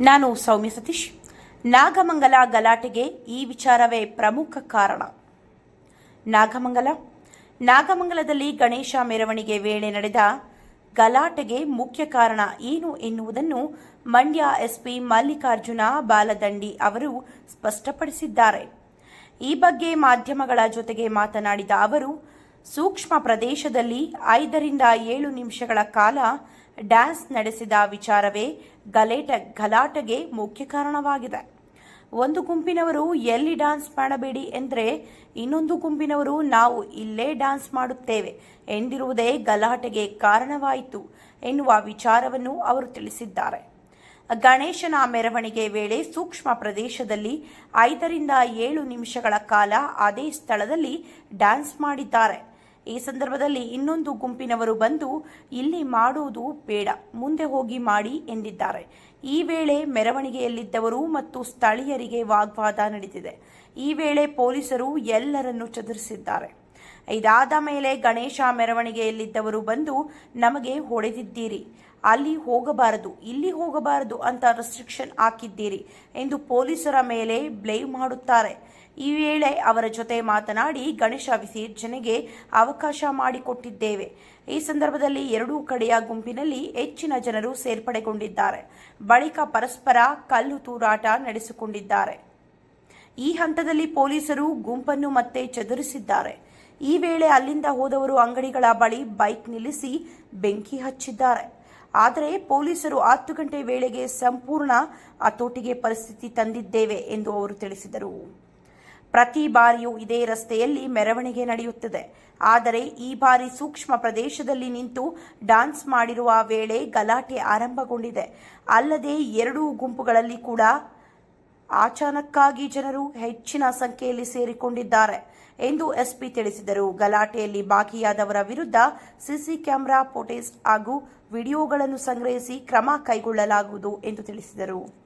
ನಾನು ಸೌಮ್ಯ ಸತೀಶ್. ನಾಗಮಂಗಲ ಗಲಾಟೆಗೆ ಈ ವಿಚಾರವೇ ಪ್ರಮುಖ ಕಾರಣ. ನಾಗಮಂಗಲ. ನಾಗಮಂಗಲದಲ್ಲಿ ಗಣೇಶ ಮೆರವಣಿಗೆ ವೇಳೆ ನಡೆದ ಗಲಾಟೆಗೆ ಮುಖ್ಯ ಕಾರಣ ಏನು ಎನ್ನುವುದನ್ನು ಮಂಡ್ಯ ಎಸ್ಪಿ ಮಲ್ಲಿಕಾರ್ಜುನ ಬಾಲದಂಡಿ ಅವರು ಸ್ಪಷ್ಟಪಡಿಸಿದ್ದಾರೆ. ಈ ಬಗ್ಗೆ ಮಾಧ್ಯಮಗಳ ಜೊತೆಗೆ ಮಾತನಾಡಿದ ಅವರು ಸೂಕ್ಷ್ಮ ಪ್ರದೇಶದಲ್ಲಿ ಐದರಿಂದ ಏಳು ನಿಮಿಷಗಳ ಕಾಲ ಡ್ಯಾನ್ಸ್ ನಡೆಸಿದ ವಿಚಾರವೇ ಗಲೇಟ ಗಲಾಟೆಗೆ ಮುಖ್ಯ ಕಾರಣವಾಗಿದೆ. ಒಂದು ಗುಂಪಿನವರು ಎಲ್ಲಿ ಡ್ಯಾನ್ಸ್ ಮಾಡಬೇಡಿ ಎಂದರೆ ಇನ್ನೊಂದು ಗುಂಪಿನವರು ನಾವು ಇಲ್ಲೇ ಡ್ಯಾನ್ಸ್ ಮಾಡುತ್ತೇವೆ ಎಂದಿರುವುದೇ ಗಲಾಟೆಗೆ ಕಾರಣವಾಯಿತು ಎನ್ನುವ ವಿಚಾರವನ್ನು ಅವರು ತಿಳಿಸಿದ್ದಾರೆ. ಗಣೇಶನ ಮೆರವಣಿಗೆ ವೇಳೆ ಸೂಕ್ಷ್ಮ ಪ್ರದೇಶದಲ್ಲಿ ಐದರಿಂದ ಏಳು ನಿಮಿಷಗಳ ಕಾಲ ಅದೇ ಸ್ಥಳದಲ್ಲಿ ಡ್ಯಾನ್ಸ್ ಮಾಡಿದ್ದಾರೆ. ಈ ಸಂದರ್ಭದಲ್ಲಿ ಇನ್ನೊಂದು ಗುಂಪಿನವರು ಬಂದು, ಇಲ್ಲಿ ಮಾಡುವುದು ಬೇಡ, ಮುಂದೆ ಹೋಗಿ ಮಾಡಿ ಎಂದಿದ್ದಾರೆ. ಈ ವೇಳೆ ಮೆರವಣಿಗೆಯಲ್ಲಿದ್ದವರು ಮತ್ತು ಸ್ಥಳೀಯರಿಗೆ ವಾಗ್ವಾದ ನಡೆದಿದೆ. ಈ ವೇಳೆ ಪೊಲೀಸರು ಎಲ್ಲರನ್ನು ಚದುರಿಸಿದ್ದಾರೆ. ಇದಾದ ಮೇಲೆ ಗಣೇಶ ಮೆರವಣಿಗೆಯಲ್ಲಿದ್ದವರು ಬಂದು, ನಮಗೆ ಹೊಡೆದಿದ್ದೀರಿ, ಅಲ್ಲಿ ಹೋಗಬಾರದು, ಇಲ್ಲಿ ಹೋಗಬಾರದು ಅಂತ ರೆಸ್ಟ್ರಿಕ್ಷನ್ ಹಾಕಿದ್ದೀರಿ ಎಂದು ಪೊಲೀಸರ ಮೇಲೆ ಬ್ಲೇಮ್ ಮಾಡುತ್ತಾರೆ. ಈ ವೇಳೆ ಅವರ ಜೊತೆ ಮಾತನಾಡಿ ಗಣೇಶ ವಿಸರ್ಜನೆಗೆ ಅವಕಾಶ ಮಾಡಿಕೊಟ್ಟಿದ್ದೇವೆ. ಈ ಸಂದರ್ಭದಲ್ಲಿ ಎರಡೂ ಕಡೆಯ ಗುಂಪಿನಲ್ಲಿ ಹೆಚ್ಚಿನ ಜನರು ಸೇರ್ಪಡೆಗೊಂಡಿದ್ದಾರೆ. ಬಳಿಕ ಪರಸ್ಪರ ಕಲ್ಲು ತೂರಾಟ ನಡೆಸಿಕೊಂಡಿದ್ದಾರೆ. ಈ ಹಂತದಲ್ಲಿ ಪೊಲೀಸರು ಗುಂಪನ್ನು ಮತ್ತೆ ಚದುರಿಸಿದ್ದಾರೆ. ಈ ವೇಳೆ ಅಲ್ಲಿಂದ ಹೋದವರು ಅಂಗಡಿಗಳ ಬಳಿ ಬೈಕ್ ನಿಲ್ಲಿಸಿ ಬೆಂಕಿ ಹಚ್ಚಿದ್ದಾರೆ. ಆದರೆ ಪೊಲೀಸರು ಹತ್ತು ಗಂಟೆ ವೇಳೆಗೆ ಸಂಪೂರ್ಣ ಹತೋಟಿಗೆ ಪರಿಸ್ಥಿತಿ ತಂದಿದ್ದೇವೆ ಎಂದು ಅವರು ತಿಳಿಸಿದರು. ಪ್ರತಿ ಬಾರಿಯೂ ಇದೇ ರಸ್ತೆಯಲ್ಲಿ ಮೆರವಣಿಗೆ ನಡೆಯುತ್ತದೆ. ಆದರೆ ಈ ಬಾರಿ ಸೂಕ್ಷ್ಮ ಪ್ರದೇಶದಲ್ಲಿ ನಿಂತು ಡಾನ್ಸ್ ಮಾಡಿರುವ ವೇಳೆ ಗಲಾಟೆ ಆರಂಭಗೊಂಡಿದೆ. ಅಲ್ಲದೆ ಎರಡೂ ಗುಂಪುಗಳಲ್ಲಿ ಕೂಡ ಆಚಾನಕ್ಕಾಗಿ ಜನರು ಹೆಚ್ಚಿನ ಸಂಖ್ಯೆಯಲ್ಲಿ ಸೇರಿಕೊಂಡಿದ್ದಾರೆ ಎಂದು ಎಸ್ಪಿ ತಿಳಿಸಿದರು. ಗಲಾಟೆಯಲ್ಲಿ ಭಾಗಿಯಾದವರ ವಿರುದ್ಧ ಸಿಸಿ ಕ್ಯಾಮೆರಾ ಫೋಟೇಜ್ ಹಾಗೂ ವಿಡಿಯೋಗಳನ್ನು ಸಂಗ್ರಹಿಸಿ ಕ್ರಮ ಕೈಗೊಳ್ಳಲಾಗುವುದು ಎಂದು ತಿಳಿಸಿದರು.